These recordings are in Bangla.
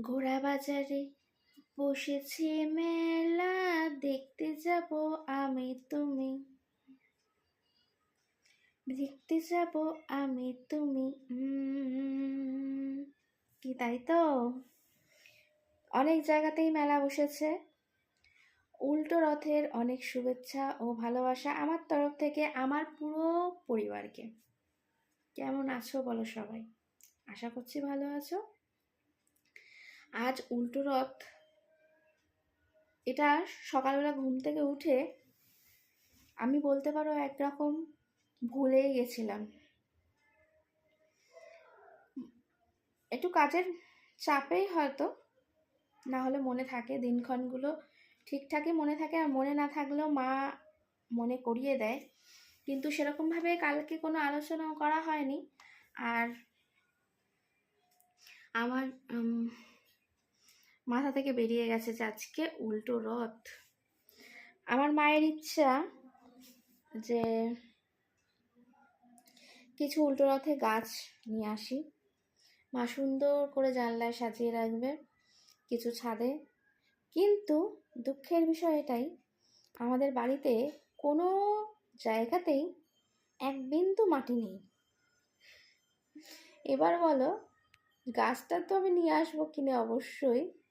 ঘোড়া বাজারে বসেছে মেলা, দেখতে যাব আমি তুমি। দেখতে যাব আমি তুমি কি তাই তো? অনেক জায়গাতেই মেলা বসেছে। উল্টো রথের অনেক শুভেচ্ছা ও ভালোবাসা আমার তরফ থেকে, আমার পুরো পরিবারকে। কেমন আছো বলো সবাই? আশা করছি ভালো আছো। আজ উল্টো রথ। এটা সকালবেলা ঘুম থেকে উঠে আমি বলতে পারো একরকম ভুলেই গেছিলাম। একটু কাজের চাপেই হয়তো, না হলে মনে থাকে দিনক্ষণগুলো ঠিকঠাকই মনে থাকে আর মনে না থাকলেও মা মনে করিয়ে দেয়। কিন্তু সেরকমভাবে কালকে কোনো আলোচনাও করা হয়নি। আর আমার মাথা থেকে বেরিয়ে গেছে যে আজকে উল্টো রথ। আমার মায়ের ইচ্ছা যে কিছু উল্টো রথে গাছ নিয়ে আসি। মা সুন্দর করে জানলায় সাজিয়ে রাখবে কিছু ছাদে। কিন্তু দুঃখের বিষয় এটাই, আমাদের বাড়িতে কোনো জায়গাতেই এক বিন্দু মাটি নেই। এবার বলো, গাছটা তো আমি নিয়ে আসব কিনে অবশ্যই।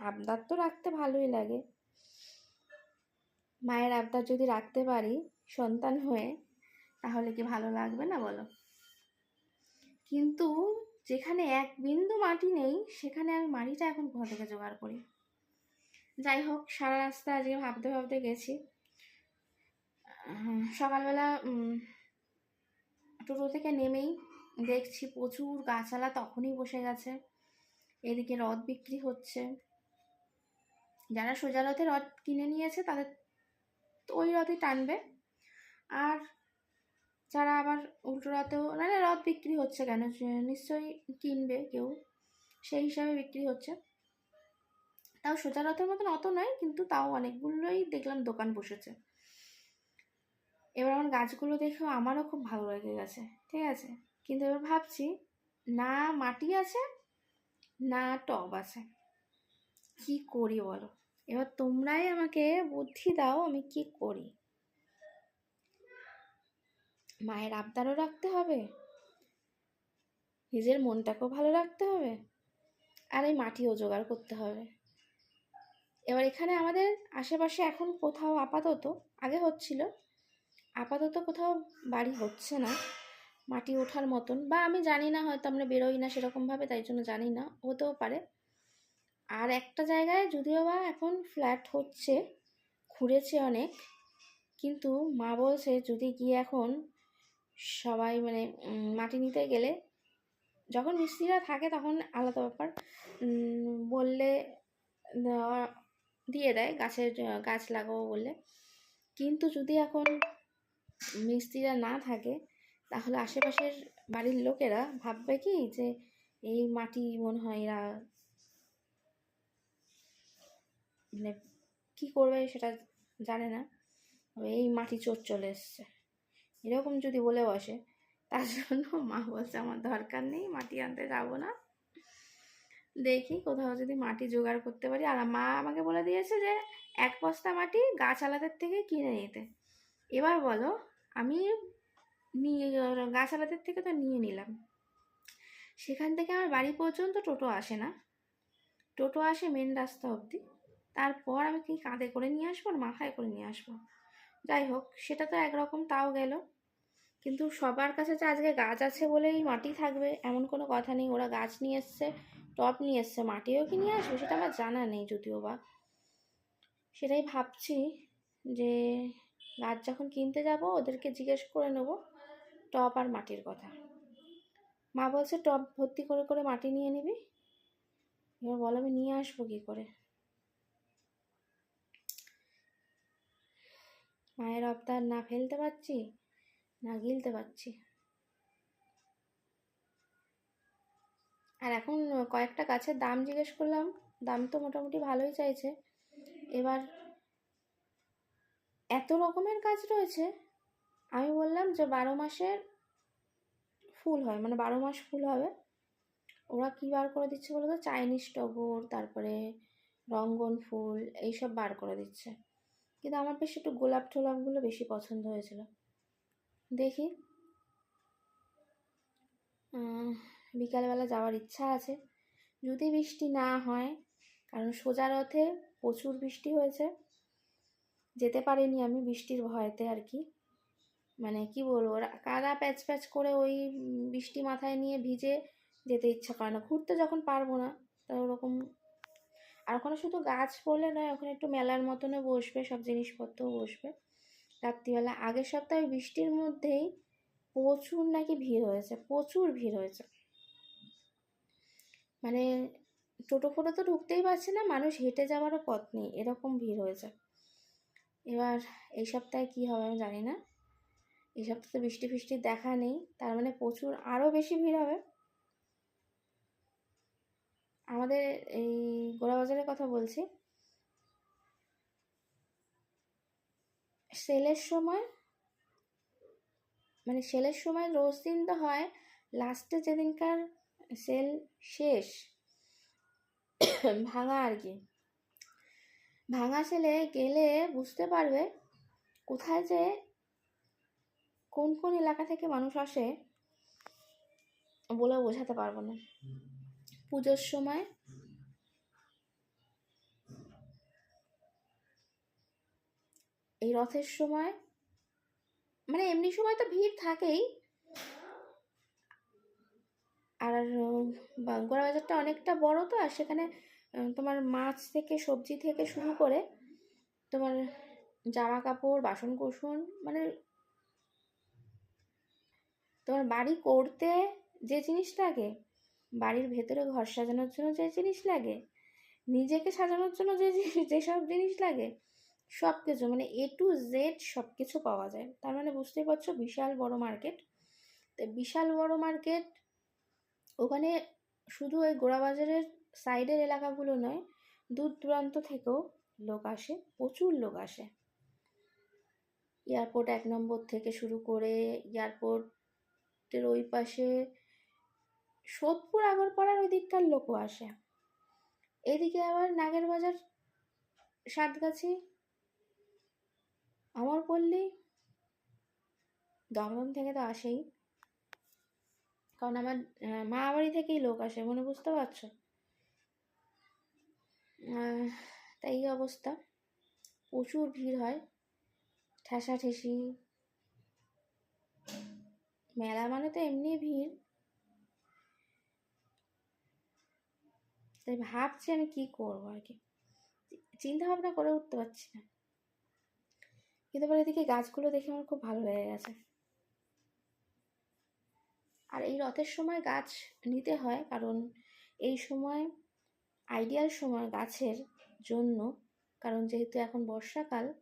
আবদার তো রাখতে ভালোই লাগে। মায়ের আবদার যদি রাখতে পারি সন্তান হয়ে, তাহলে কি ভালো লাগবে না বলো? কিন্তু যেখানে এক বিন্দু মাটি নেই, সেখানে আমি মাটিটা এখন কোথা থেকে জোগাড় করি? যাই হোক, সারা রাস্তা আজকে ভাবতে ভাবতে গেছি। সকালবেলা টোটো থেকে নেমেই দেখছি প্রচুর গাছালা তখনই বসে গেছে। এদিকে রদ বিক্রি হচ্ছে। যারা সোজা রথে রথ কিনে নিয়েছে তাদের ওই রথই টানবে। আর যারা আবার উল্টো রথেও, না না, রথ বিক্রি হচ্ছে কেন? নিশ্চয়ই কিনবে কেউ। সেই হিসাবে বিক্রি হচ্ছে। তাও সোজা রথের মতন অত নয়, কিন্তু তাও অনেকগুলোই দেখলাম দোকান বসেছে। এবার আমার গাছগুলো দেখেও আমারও খুব ভালো লেগে গেছে, ঠিক আছে? কিন্তু এবার ভাবছি, না মাটি আছে, না টব আছে। কি করি বলো? এবার তোমরাই আমাকে বুদ্ধি দাও আমি কি করি। মায়ের আবদারও রাখতে হবে। নিজের মনটাকেও ভালো রাখতে হবে। আর এই মাটিও জোগাড় করতে হবে। এবার এখানে আমাদের আশেপাশে এখন কোথাও আপাতত, আগে হচ্ছিল, আপাতত কোথাও বাড়ি হচ্ছে না। মাটি ওঠার মতন, বা আমি জানি না হয়তো আমরা বেরোই না সেরকমভাবে, তাই জন্য জানি না, হতেও পারে। আর একটা জায়গায় যদিও বা এখন ফ্ল্যাট হচ্ছে খুঁড়েছে অনেক, কিন্তু মা বলছে যদি গিয়ে এখন সবাই মানে মাটি নিতে গেলে, যখন মিস্ত্রিরা থাকে তখন আলাদা ব্যাপার। বললে দিয়ে দেয়, গাছের গাছ লাগাবো বললে। কিন্তু যদি এখন মিস্ত্রিরা না থাকে, তাহলে আশেপাশের বাড়ির লোকেরা ভাববে কি যে, এই মাটি মনে হয় এরা মানে কি করবে সেটা জানে না। এই মাটি চোর চলে এসছে। এরকম যদি বলে বসে, তার জন্য মা বলছে, আমার দরকার নেই, মাটি আনতে যাব না। দেখি কোথাও যদি মাটি জোগাড় করতে পারি। আর মা আমাকে বলে দিয়েছে যে, এক বস্তা মাটি গাছ আলাদের থেকে কিনে নিতে। এবার বলো, আমি নিয়ে, গাছ আলাদের থেকে তো নিয়ে নিলাম। সেখান থেকে আমার বাড়ি পর্যন্ত টোটো আসে না। টোটো আসে মেন রাস্তা অবধি। তারপর আমি কি কাঁধে করে নিয়ে আসব আর মাথায় করে নিয়ে আসব। যাই হোক, সেটা তো একরকম, তাও গেল। কিন্তু সবার কাছে যে আজকে গাছ আছে বলেই মাটি থাকবে, এমন কোনো কথা নেই। ওরা গাছ নিয়ে এসছে টপ নিয়ে এসছে, মাটিও কি নিয়ে আসবে সেটা আমার জানা নেই যদিও বা। সেটাই ভাবছি যে গাছ যখন কিনতে যাব, ওদেরকে জিজ্ঞেস করে নেব টপ আর মাটির কথা। মা বলছে টপ ভর্তি করে করে মাটি নিয়ে নিবি? এবার বলো, আমি নিয়ে আসব কী করে? মায়ের আবদার না ফেলতে পারছি, না গিলতে পারছি। আর এখন কয়েকটা গাছের দাম জিজ্ঞেস করলাম, দাম তো মোটামুটি ভালোই চাইছে। এবার এত রকমের গাছ রয়েছে, আমি বললাম যে বারো মাসের ফুল হয় মানে বারো মাস ফুল হবে। ওরা কী বার করে দিচ্ছে বলো তো চাইনিজ টগর, তারপরে রঙ্গন ফুল, এইসব বার করে দিচ্ছে। কিন্তু আমার বেশ একটু গোলাপ টোলাপগুলো বেশি পছন্দ হয়েছিল। দেখি। বিকালবেলা যাওয়ার ইচ্ছা আছে। যদি বৃষ্টি না হয়, কারণ সোজা রথে প্রচুর বৃষ্টি হয়েছে। যেতে পারিনি আমি বৃষ্টির ভয়তে আর কি। মানে কি বলব কাদা প্যাচ প্যাচ করে ওই বৃষ্টি মাথায় নিয়ে ভিজে যেতে ইচ্ছা করে না। ঘুরতে যখন পারব না তা ওরকম আর ওখানে শুধু গাছ বলে নয়, ওখানে একটু মেলার মতনও বসবে, সব জিনিসপত্রও বসবে। রাত্রিবেলা, আগের সপ্তাহে বৃষ্টির মধ্যেই প্রচুর নাকি ভিড় হয়েছে, প্রচুর ভিড় হয়েছে। মানে টোটো ফোটো তো ঢুকতেই পারছে না, মানুষ হেঁটে যাওয়ারও পথ নেই, এরকম ভিড় হয়েছে। এবার এই সপ্তাহে কী হবে আমি জানি না। এই সপ্তাহে তো বৃষ্টি ফিষ্টির দেখা নেই, তার মানে প্রচুর, আরও বেশি ভিড় হবে। আমাদের এই গোড়াবাজারের কথা বলছি। সেলের সময় মানে সেলের সময় রোজ দিন তো হয়, লাস্টে যেদিনকার সেল শেষ, ভাঙা আর কি। ভাঙা সেলে গেলে বুঝতে পারবে কোথায় যে কোন কোন এলাকা থেকে মানুষ আসে বলে বোঝাতে পারব না। পুজোর সময়। এই রথের সময় মানে এমনি সময় তো ভিড় থাকেই। আর গোড়া বাজারটা অনেকটা বড় তো, আর সেখানে তোমার মাছ থেকে সবজি থেকে শুরু করে তোমার জামা কাপড় বাসন কোসন মানে তোমার বাড়ি করতে যে জিনিস লাগে বাড়ির ভেতরে ঘর সাজানোর জন্য যে জিনিস লাগে, নিজেকে সাজানোর জন্য যে যেসব জিনিস লাগে সব কিছু মানে এ টু জেড সব কিছু পাওয়া যায়। তার মানে বুঝতেই পারছ বিশাল বড় মার্কেট। তো বিশাল বড় মার্কেট ওখানে শুধু ওই গোড়াবাজারের সাইডের এলাকাগুলো নয়, দূর দূরান্ত থেকেও লোক আসে, প্রচুর লোক আসে। এয়ারপোর্ট এক নম্বর থেকে শুরু করে, এয়ারপোর্টের ওই পাশে সোদপুর আগরপাড়ার ওই দিককার লোকও আসে। এদিকে আবার নাগের বাজার সাতগাছি। আমার অমরপল্লী দমদম থেকে তো আসেই। কারণ আমার আহ, মা বাড়ি থেকেই লোক আসে মনে বুঝতে পারছ? তাই এই অবস্থা। প্রচুর ভিড় হয় ঠেসাঠেসি। মেলা মানে তো এমনি ভিড়। তাই ভাবছি আমি কি করব আর কি। চিন্তা ভাবনা করে উঠতে পারছি না। কিন্তু এবার এদিকে গাছগুলো দেখে আমার খুব ভালো লেগে গেছে। আর এই রথের সময় গাছ নিতে হয়, কারণ এই সময় আইডিয়াল সময় গাছের জন্য, কারণ যেহেতু এখন বর্ষাকাল,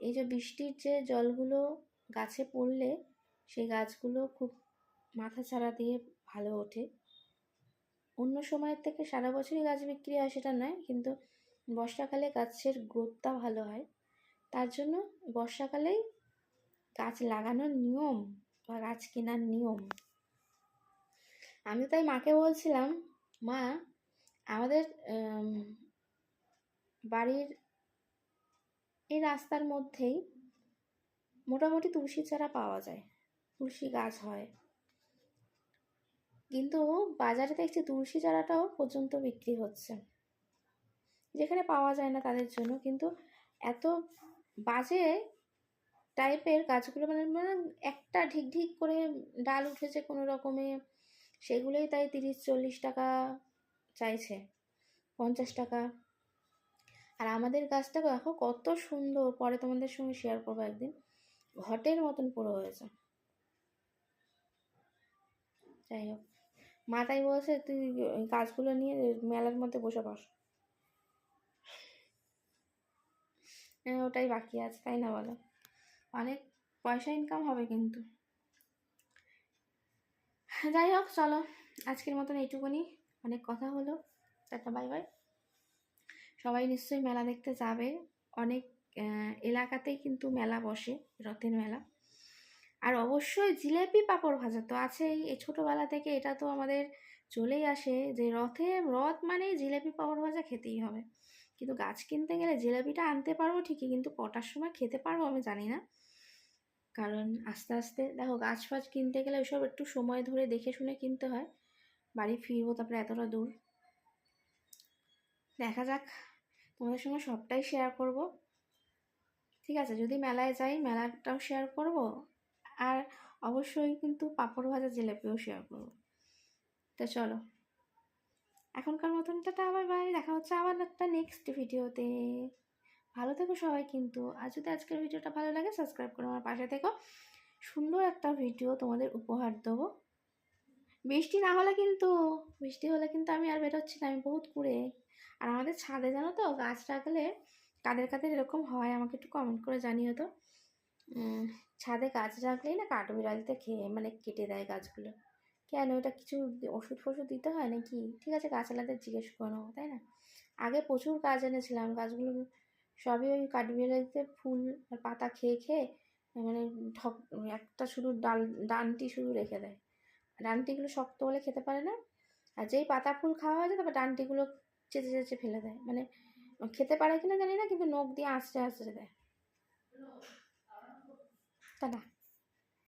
এই যে বৃষ্টির যে জলগুলো গাছে পড়লে, সেই গাছগুলো খুব মাথা ছাড়া দিয়ে ভালো ওঠে। অন্য সময়ের থেকে সারা বছরই গাছ বিক্রি হয় সেটা নয়, কিন্তু বর্ষাকালে গাছের গ্রোথটা ভালো হয়। তার জন্য বর্ষাকালেই গাছ লাগানোর নিয়ম বা গাছ কেনার নিয়ম। আমি তাই মাকে বলছিলাম, মা, আমাদের বাড়ির এই রাস্তার মধ্যেই মোটামুটি তুলসী চারা পাওয়া যায়। তুলসী গাছ হয়। কিন্তু বাজারে দেখছি তুলসী চারাটাও পর্যন্ত বিক্রি হচ্ছে। যেখানে পাওয়া যায় না তাদের জন্য। কিন্তু এত বাজে টাইপের গাছগুলো মানে মানে একটা ঢিক ঢিক করে ডাল উঠেছে কোনো রকমে, সেগুলোই তাই তিরিশ, চল্লিশ টাকা চাইছে, পঞ্চাশ টাকা। আর আমাদের গাছটা দেখো কত সুন্দর, পরে তোমাদের সঙ্গে শেয়ার করব একদিন। ঘটের মতন পুরো হয়েছে। যাই হোক। মা তাই বলছে, তুই গাছগুলো নিয়ে মেলার মধ্যে বসে বস। হ্যাঁ ওটাই বাকি আছে, তাই না বলো? অনেক পয়সা ইনকাম হবে কিন্তু। যাই হোক, চলো, আজকের মতন এইটুকুনি। অনেক কথা হলো। Tata, bye bye. সবাই নিশ্চয়ই মেলা দেখতে যাবে। অনেক এলাকাতেই কিন্তু মেলা বসে, রথের মেলা। আর অবশ্যই জিলেপি পাঁপড় ভাজা তো আছেই। এই ছোটোবেলা থেকে এটা তো আমাদের চলেই আসে যে রথে, রথ মানে জিলেপি পাওয়ার ভাজা খেতেই হবে। কিন্তু গাছ কিনতে গেলে জিলাপিটা আনতে পারব ঠিকই, কিন্তু কটার সময় খেতে পারব আমি জানি না। কারণ আস্তে আস্তে দেখো গাছ ফাছ কিনতে গেলে ওইসব একটু সময় ধরে দেখে শুনে কিনতে হয়। বাড়ি ফিরবো তারপরে এতটা দূর। দেখা যাক, তোমাদের সঙ্গে সবটাই শেয়ার করব। ঠিক আছে, যদি মেলায় যাই, মেলাটাও শেয়ার করব। আর অবশ্যই কিন্তু পাঁপড় ভাজা জিলাপিও শেয়ার করব। তো চলো। এখনকার মতন টাটা আবার বাই, দেখা হচ্ছে আবার একটা নেক্সট ভিডিওতে ভালো থেকো সবাই কিন্তু। আর যদি আজকের ভিডিওটা ভালো লাগে সাবস্ক্রাইব করে আমার পাশে থেকো। সুন্দর একটা ভিডিও তোমাদের উপহার দেবো। বৃষ্টি না হলে কিন্তু, বৃষ্টি হলে কিন্তু আমি আর বেরোচ্ছি না, আমি বহুত কুড়ে। আর আমাদের ছাদে জানো তো, গাছ রাখলে কাদের কাদের এরকম হয়, আমাকে একটু কমেন্ট করে জানিও তো। ছাদে গাছ রাখলেই না কাঠবিড়ালিতে খেয়ে মানে কেটে দেয় গাছগুলো। কেন? এটা কিছু ওষুধ ফষুধ দিতে হয় নাকি? ঠিক আছে গাছওয়ালাদের জিজ্ঞেস করে তাই না? আগে প্রচুর গাছ এনেছিলাম, গাছগুলো সবই ওই কাঠবিড়ালিতে ফুল আর পাতা খেয়ে খেয়ে মানে ঠক একটা শুধু ডাল, ডানটি শুধু রেখে দেয়। ডানটিগুলো শক্ত হলে খেতে পারে না। আর যেই পাতা ফুল খাওয়া হয়েছে, তারপর ডানটিগুলো চেঁচে চেঁচে ফেলে দেয়। মানে খেতে পারে কিনা জানি না, কিন্তু নখ দিয়ে আঁচড়ে আঁচড়ে দেয়। টাটা